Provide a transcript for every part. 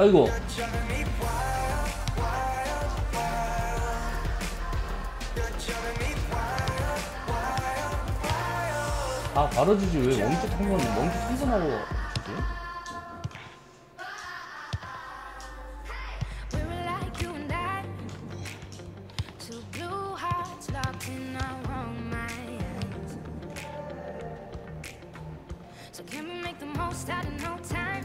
아이고 아 바로 주지 왜 원투 통선 원투 통선하고 주지? So can we make the most out of no time?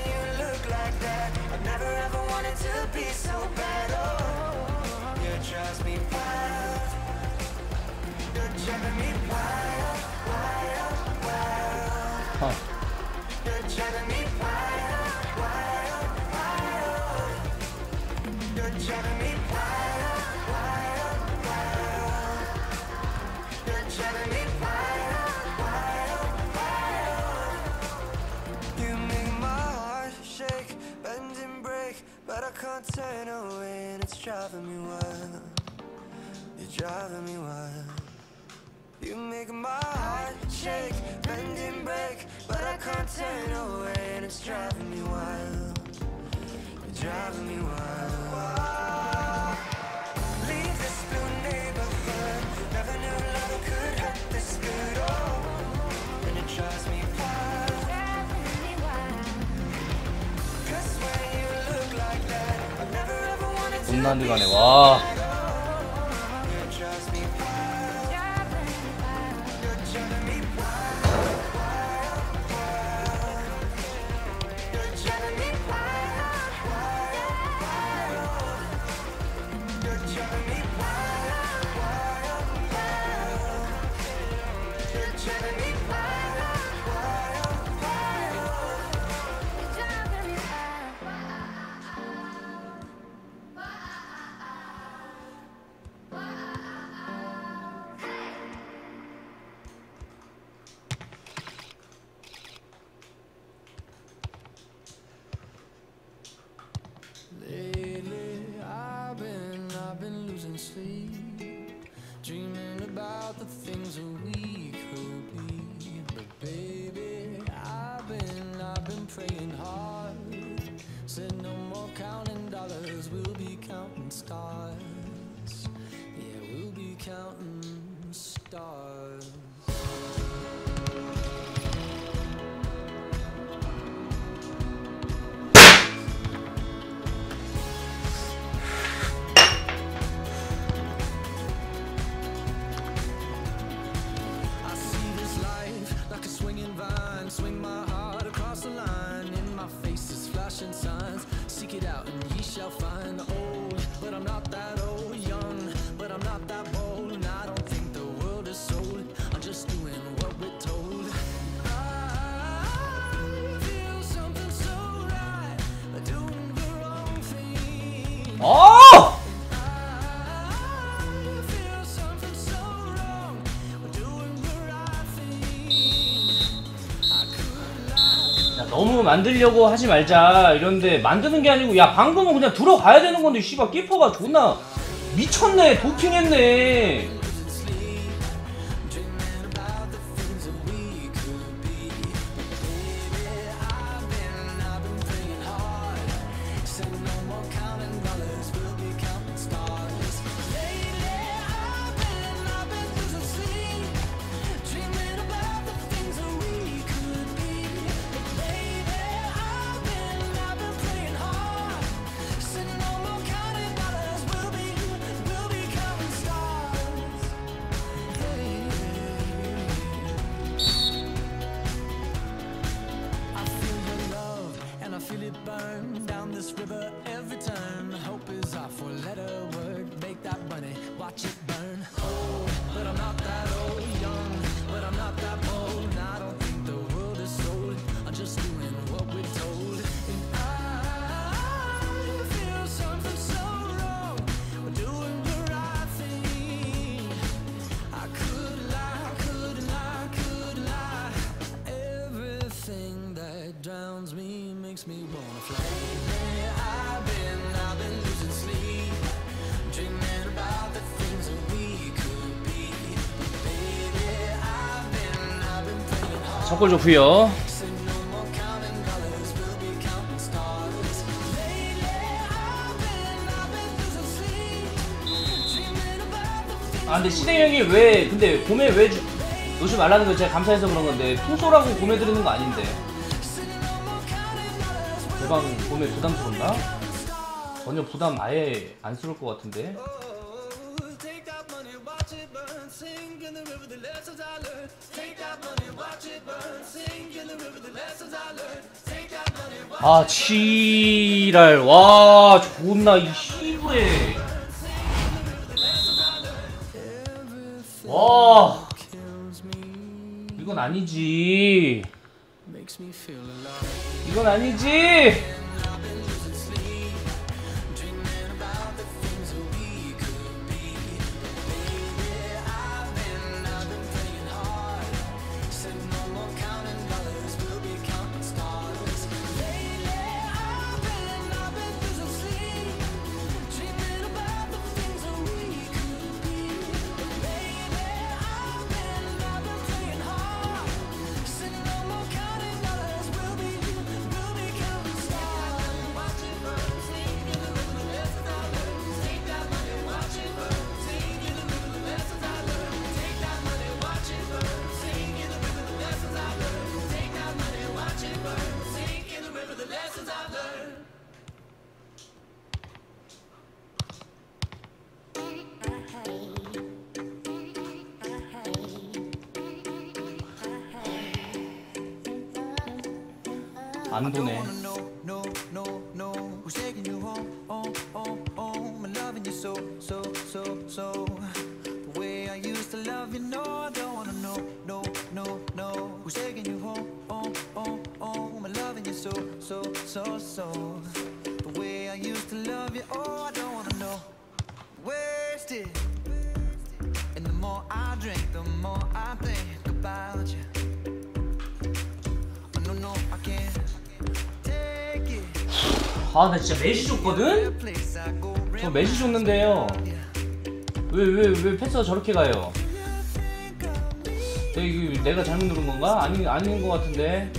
be so bad, oh, you trust me wild. You're driving me can't turn away and it's driving me wild. You're driving me wild. You make my heart shake, bend and break But I can't turn away and it's driving me wild. You're driving me wild. んなんでかねわ。あ 만들려고 하지 말자 이런데 만드는 게 아니고 야 방금은 그냥 들어가야 되는 건데 씨발 끼퍼가 존나 미쳤네 도핑했네. 첫골 좋고요 아 근데 시대 형이 왜 근데 봄에 왜 주, 놓지 말라는 거 제가 감사해서 그런 건데 풍소라고 봄에 드리는 거 아닌데. 대방 봄에 부담스럽나? 전혀 부담 아예 안 스러울 것 같은데 아 지랄. 와 존나 이 시부에 와. 이건 아니지. 이건 아니지 안 도네 아 나 진짜 메시 줬거든? 저 메시 줬는데요 왜 왜 왜 패스가 저렇게 가요? 내가, 내가 잘못 누른 건가? 아니 아닌 것 같은데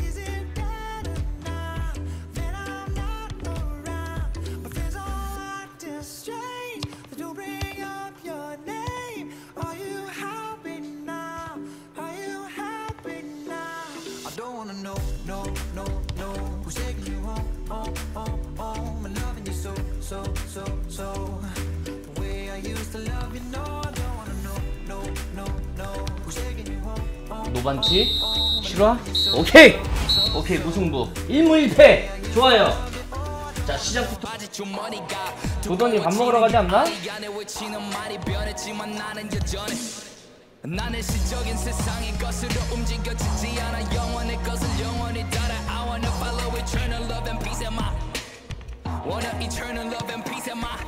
실화? 오케이. 오케이 무승부. 1무 1패. 좋아요. 자 시작부터. 도돈이 밥 먹으러 가지 않나? 나는 시적인 세상의 것으로 움직여지지 않아 영원의 것을 영원히 따라 I wanna follow eternal love and peace in my Wanna eternal love and peace in my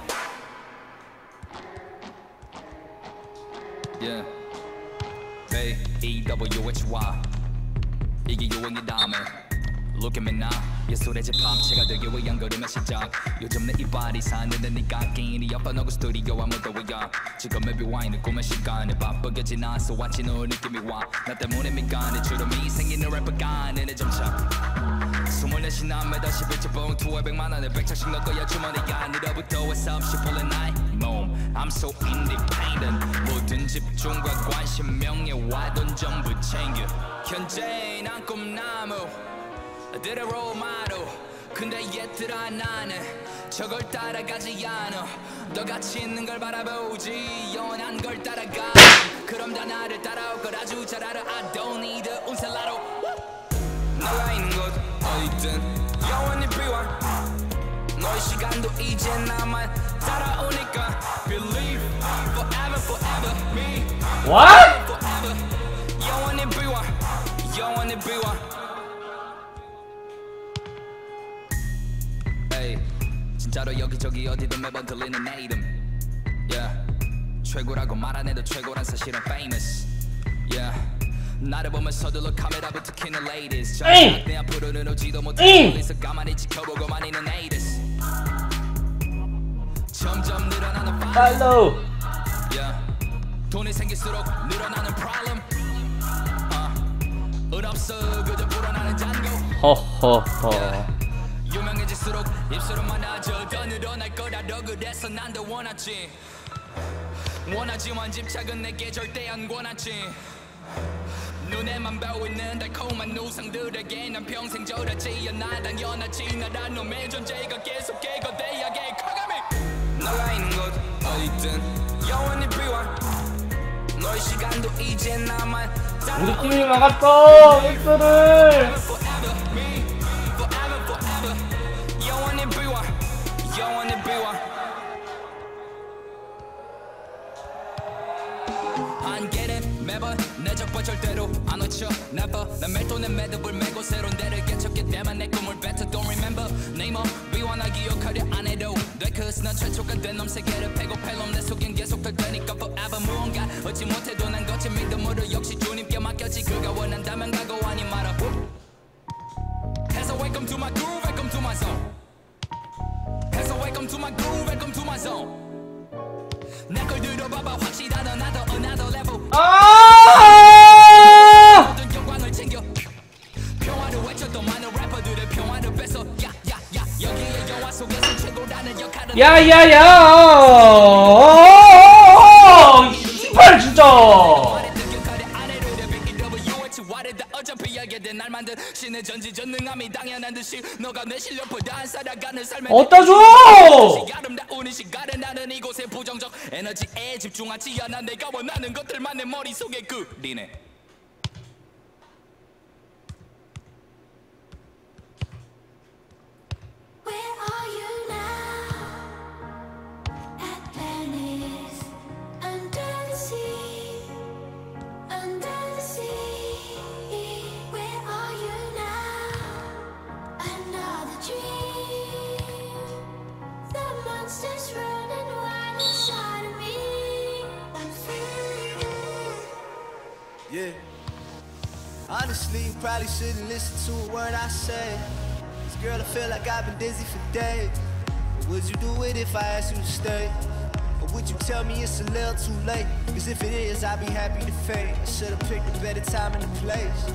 Yeah E W H Y 이게 유행이다며 Look at me now. 예술의 집합체가 되기 위한 걸음의 시작. 요즘 내 이발이 사는데 네가 끼니 엿봐놓고 스튜디오와 무더위야. 지금 maybe 와인을 꿈의 시간에 바쁘게 지나서 왔지 너 느낌이 와나 때문에 미간에 주름이 생기는 래퍼가 내내 점차. 스물넷이 남매다 11째 봉투에 백만 원에 백차씩 넣을 거야 주머니가 니로부터 해서 없이 풀린 나의 몸 I'm so independent. 모든 집중과 관심 명예와 돈 전부 챙겨. 현재 난 꿈나무 들의 롤마루 근데 얘들아 나는 저걸 따라가지 않아. 너같이 있는 걸 바라보지 영원한 걸 따라가. 그럼 다 나를 따라올 걸 아주 잘 알아. I don't need a 운살라로 너가 있는 곳 어디든 영원히 비워 너의 시간도 이제 나만 따라오니까 Believe forever forever me What? forever 영원히 비워 영원히 비워 에이 진짜로 여기저기 어디든 매번 들리는 내 이름 yeah. 최고라고 말 안 해도 최고란 사실은 famous yeah. 나를 보면 서둘러 카메라부터 켜는 ladies 에이! 정작 내 앞으로는 오지도 에이! 못해 멀리서 가만히 지켜보고만 있는 haters 점점 늘어나는 팔로우. 돈이 생길수록 늘어나는 problem. Uh. 꿈은 없어 그저 불어나는 잔고. 허허허. 유명해질수록 입술은 많아져 더 늘어날 거라도 그래서 난더 원하지. 원하지만 집착은 내게 절대 안 권하지 눈에만 보이는 달콤한 우상들에게 난 평생 절하지 않아 당연하지 나란 놈의 존재가 계속 개거대하게 커가미 너가 있는 곳 어디든 영원히 비워 너의 시간도 이제 나만 우리 팀이 막았어 엑스를. Forever me. Forever forever. 영원히 비워 영원히 비워 매번 내 적과 절대로 안 놓쳐. Never. 난 멜톤의 매듭을 메고 새로운 데를 개척해. 때만 내 꿈을 뱉어. Don't remember. 네이머 비와 나 기억하려 안 해도 돼. Cause 난 최초가 된놈 세계를 패고 팰놈. 내 속엔 계속 될 테니까 forever. 무언가 얻지 못해도 난 거친 믿음으로 역시 주님 야야야! 이발 진짜! 어따 줘! 에너지에 집중하지 않아 내가 원하는 것들만 내 머릿속에 그리네 probably shouldn't listen to a word I say. Cause girl, I feel like I've been dizzy for days. But would you do it if I asked you to stay? Or would you tell me it's a little too late? Cause if it is, I'd be happy to fade. I should've picked a better time and a place.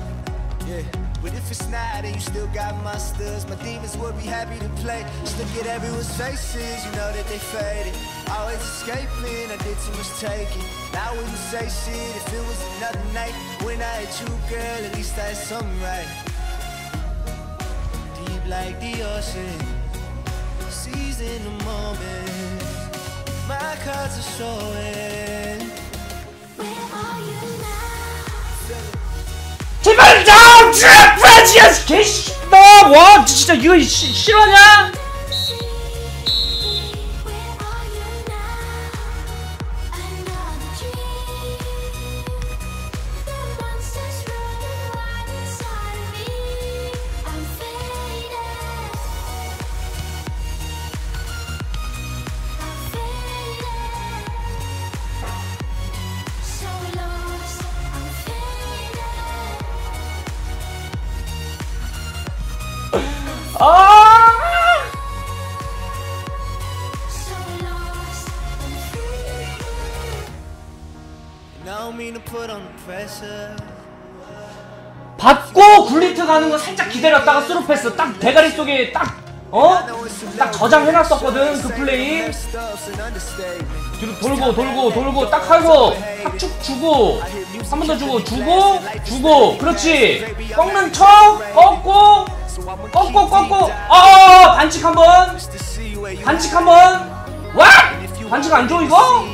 Yeah. But if it's not, and you still got my studs. My demons would be happy to play. Just look at everyone's faces, you know that they faded. Always escaping, I did too much taking. Now I wouldn't say shit if it was another night. When I had you, girl, at least I had something right. Deep like the ocean, seizing the moment. My cards are showing. Where are you now? 제발 좀 프라지아스 개씨너와 진짜 이거 시, 싫어하냐 받고 굴리트 가는 거 살짝 기다렸다가 스루패스 딱 대가리 속에 딱 어? 딱 저장해놨었거든 그 플레이. 뒤로 돌고 돌고 돌고 딱 하고 탁축 주고 한 번 더 주고 주고 주고. 그렇지. 꺾는 척 꺾고 꺾고 꺾고. 아 반칙 한번. 반칙 한번. 와 반칙 안 줘 이거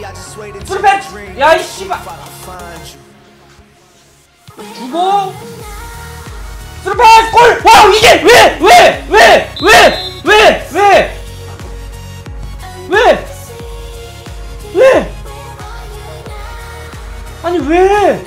스루패스 야이 씨발 주고 스루패스 골! 와 이게 왜! 왜! 왜! 왜! 왜! 왜! 왜! 왜! 아니 왜!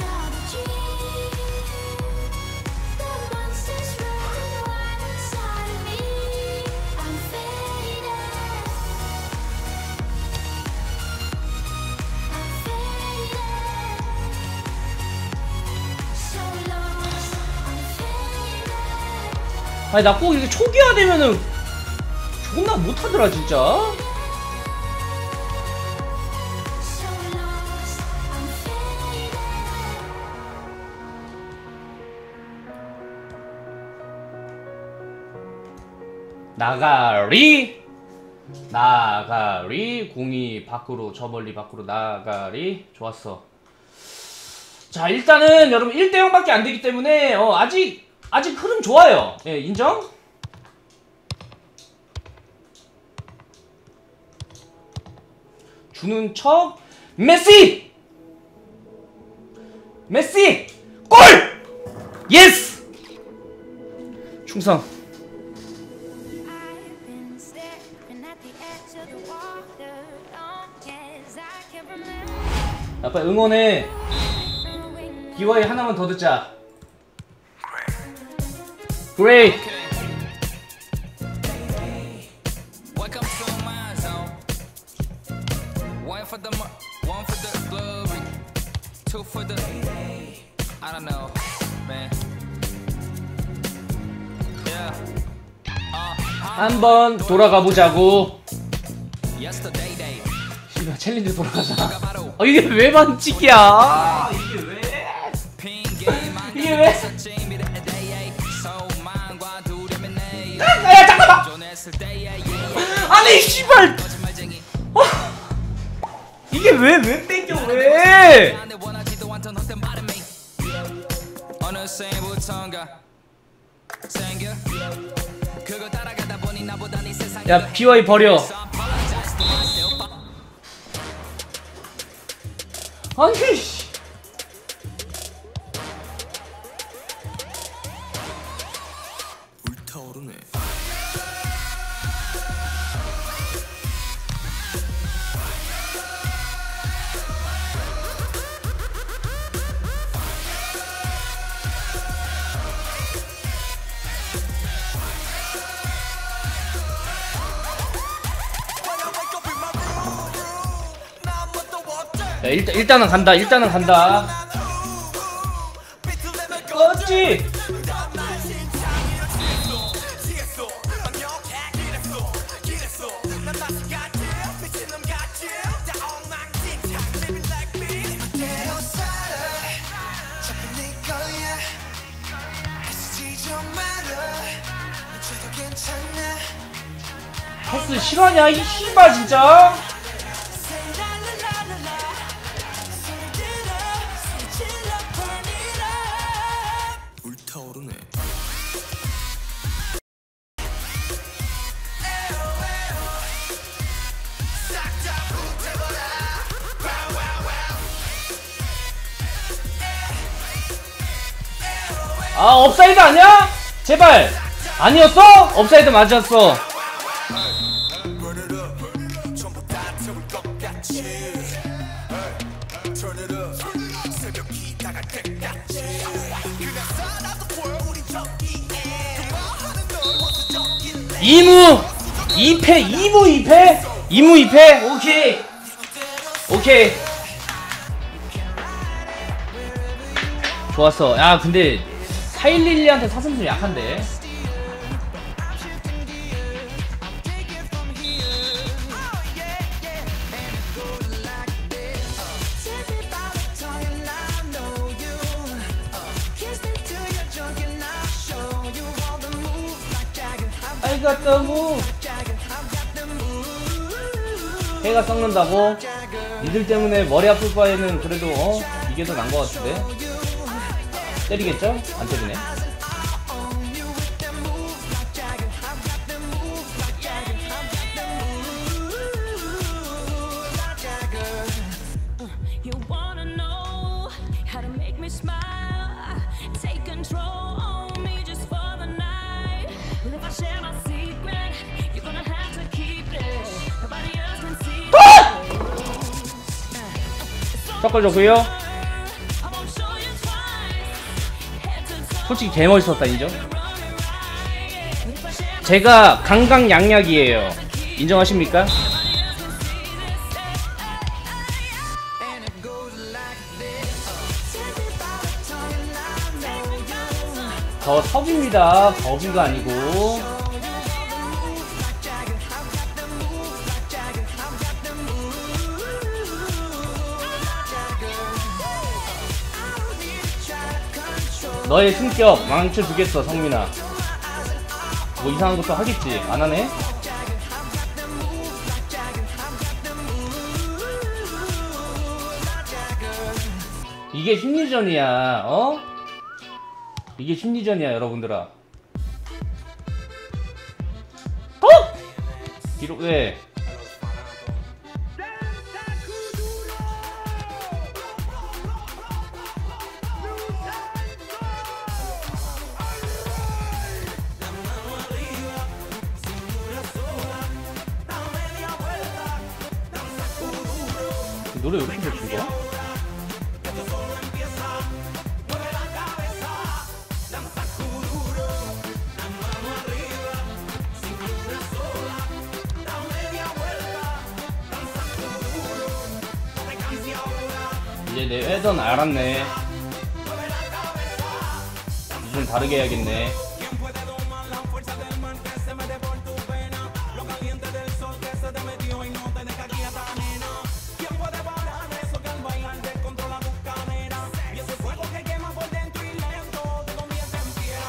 아니 나 꼭 이렇게 초기화되면은 존나 못하더라 진짜. 나가리. 나가리. 공이 밖으로 저 멀리 밖으로 나가리. 좋았어. 자 일단은 여러분 1대0밖에 안 되기 때문에 어, 아직 아직 흐름 좋아요 예 인정? 주는 척 메시 메시 골 예스 충성. 아빠 응원해 기와이 하나만 더 듣자 Great Welcome to my zone. One for the mo- one for the glory, two for the I don't know, man. Yeah. Uh, 한번 돌아가 보자고 챌린지 돌아가자 어 이게 왜 반칙이야 아니 씨발! 거짓말쟁이. 이게 왜왜 뺏겨 왜? 않던 헛된 바람이 어느새부 일단 일단은 간다 일단은 간다. 어찌? 패스 실화냐 이 씨발 진짜 업사이드 아니야? 제발. 아니었어? 업사이드 맞았어. 이무 2패 2무 2패? 2무 2패? 오케이. 오케이. 좋았어. 야 근데 411한테 사슴술 약한데 the move 해가 썩는다고? 니들 때문에 머리 아플 바에는 그래도 어? 이게 더 나은 것 같은데 때리겠죠? 안 때리네. 섞어줬고요 솔직히 인정? I share my 제가 강강약약이에요 인정하십니까? 저 섭입니다 거비가 아니고 너의 승격 망쳐주겠어 성민아 뭐 이상한 것도 하겠지 안 하네 이게 심리전이야 어? 이게 심리전이야 여러분들아 어? 뒤로 왜? 내 회전 알았네. 좀 다르게 해야겠네.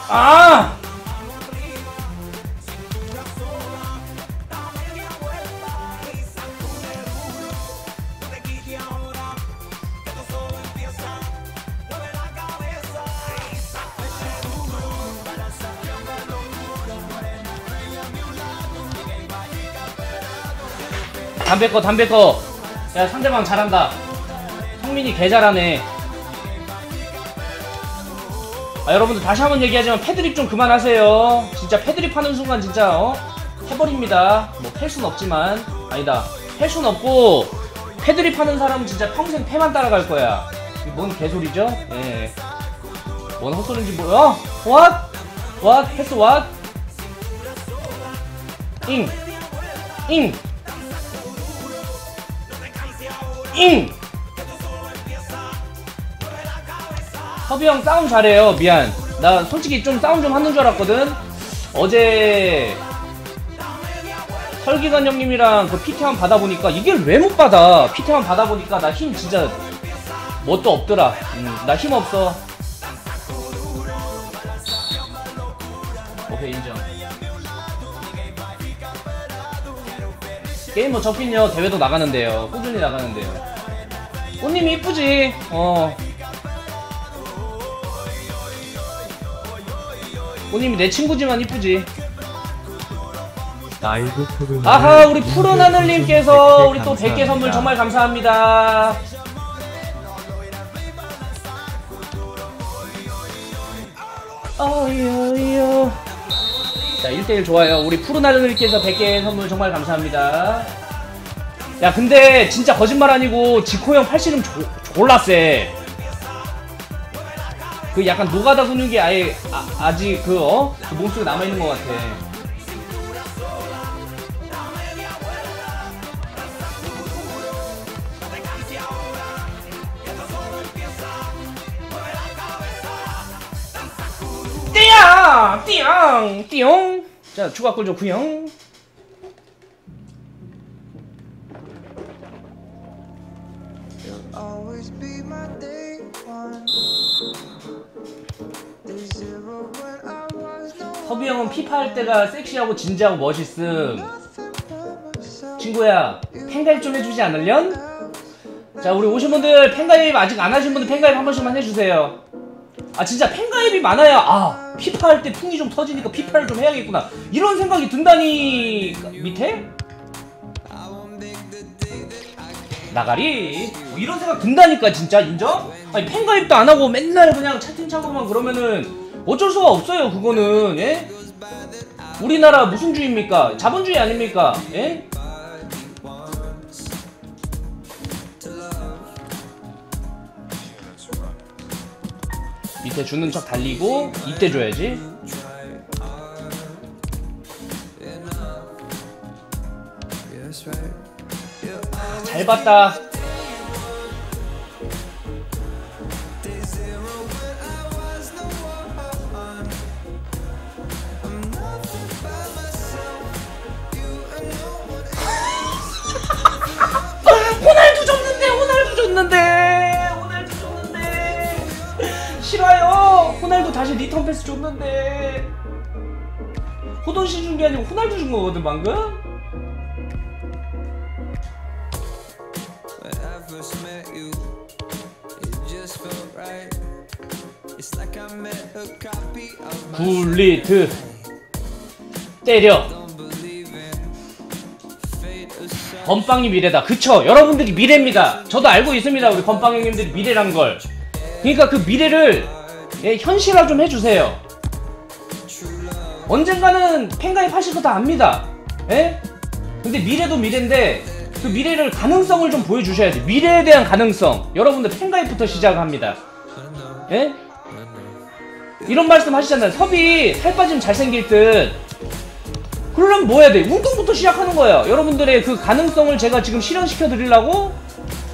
아! 담배 꺼 담배 꺼. 야 상대방 잘한다. 성민이 개 잘하네. 아 여러분들 다시 한번 얘기하지만 패드립 좀 그만하세요. 진짜 패드립 하는 순간 진짜 어 해버립니다. 뭐팰순 없지만 아니다. 팰순 없고 패드립 하는 사람은 진짜 평생 패만 따라갈 거야. 뭔 개소리죠? 예. 뭔 헛소리인지 뭐야? What? What? 패스 what? 잉. 잉. 잉! 허비 형 싸움 잘해요. 미안. 나 솔직히 좀 싸움 좀 하는 줄 알았거든. 어제 설기관 형님이랑 그 피테만 받아보니까 이걸 왜못 받아? 피테만 받아보니까 나 힘 진짜 뭣도 없더라. 음, 나힘 없어. 게임 뭐 적긴요 대회도 나가는데요. 꾸준히 나가는데요. 꽃님이 이쁘지. 어. 꽃님이 내 친구지만 이쁘지. 라이브 푸른 아하 우리 푸른 하늘님께서 우리 또 100개 선물 정말 감사합니다. 어이어이어. 자 1대1 좋아요. 우리 푸른 하늘님께서 100개 선물 정말 감사합니다. 야 근데 진짜 거짓말 아니고 지코 형 팔씨름 조- 졸라 세. 그 약간 노가다 근육이 아예 아, 직그 어? 그 몸속에 남아있는 것 같아. 띠양! 띠양! 띠용! 자, 좋구요. I was no 허비 형은 피파 할 때가 섹시하고 진지하고 멋있음. 친구야, 팬가입 좀 해주지 않을련? 자, 우리 오신 분들 팬가입 아직 안 하신 분들 팬가입 한 번씩만 해주세요. 아, 진짜 팬가입이 많아야, 아, 피파 할 때 풍이 좀 터지니까 피파를 좀 해야겠구나. 이런 생각이 든다니, 밑에? 나가리? 뭐 이런 생각 든다니까, 진짜, 인정? 아니, 팬가입도 안 하고 맨날 그냥 채팅창으로만 그러면은 어쩔 수가 없어요, 그거는, 예? 우리나라 무슨 주의입니까? 자본주의 아닙니까? 예? 밑에 주는 척 달리고 이때 줘야지. 잘 봤다. 호날두 줬는데 호날두 다시 리턴 패스 줬는데 호돈 씨준게 아니고 호날두 준 거거든 방금. 굴리트 때려. 건빵이 미래다. 그쵸? 여러분들이 미래입니다. 저도 알고 있습니다. 우리 건빵 형님들이 미래란 걸. 그러니까 그 미래를 예, 현실화 좀 해주세요. 언젠가는 팬가입 하실 거 다 압니다. 예? 근데 미래도 미래인데 그 미래를 가능성을 좀 보여주셔야지. 미래에 대한 가능성. 여러분들 팬가입부터 시작합니다. 예? 이런 말씀 하시잖아요. 섭이 살 빠지면 잘생길 듯. 그러려면 뭐 해야 돼? 운동부터 시작하는 거예요. 여러분들의 그 가능성을 제가 지금 실현시켜 드리려고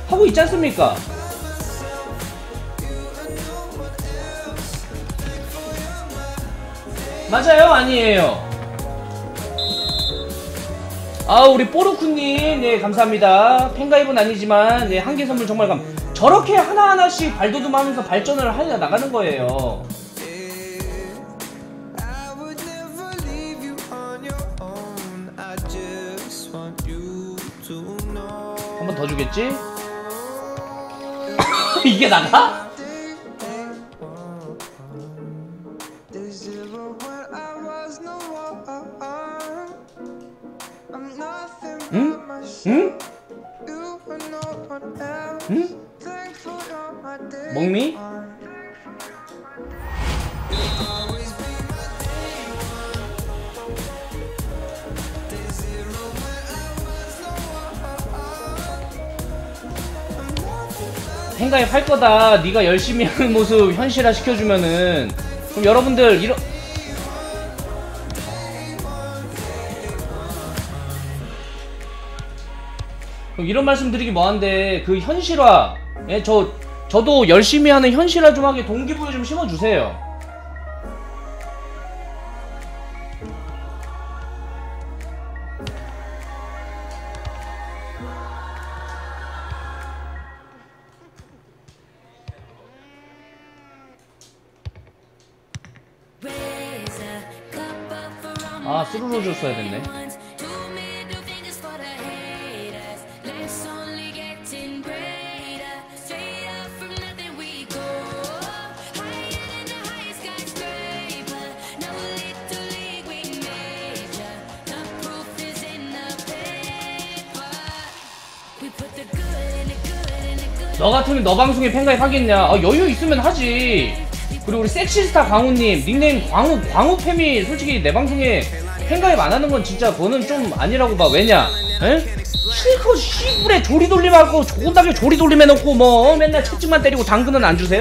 하고 있지 않습니까? 맞아요? 아니에요? 아 우리 뽀르쿠님 네 감사합니다 팬가입은 아니지만 네 한 개 선물 정말 감 저렇게 하나하나씩 발돋움하면서 발전을 하려 나가는 거예요. 한 번 더 주겠지? 이게 나가? 먹니? 팬가입 할 거다. 네가 열심히 하는 모습 현실화 시켜주면은 그럼 여러분들 이런 이런 말씀 드리기 뭐한데 그 현실화 예, 저 저도 열심히 하는 현실화 좀 하게 동기부여 좀 심어주세요. 아 스루로 줬어야 됐네. 너 같으면 너 방송에 팬가입 하겠냐? 아, 여유 있으면 하지. 그리고 우리 섹시스타 광우님 닉네임 광우 광우 팸이 솔직히 내 방송에 팬가입 안 하는 건 진짜 그거는 좀 아니라고 봐. 왜냐? 에? 실컷 시불에 조리돌림하고 조곤하게 조리돌림 해놓고 뭐 맨날 채찍만 때리고 당근은 안 주세요?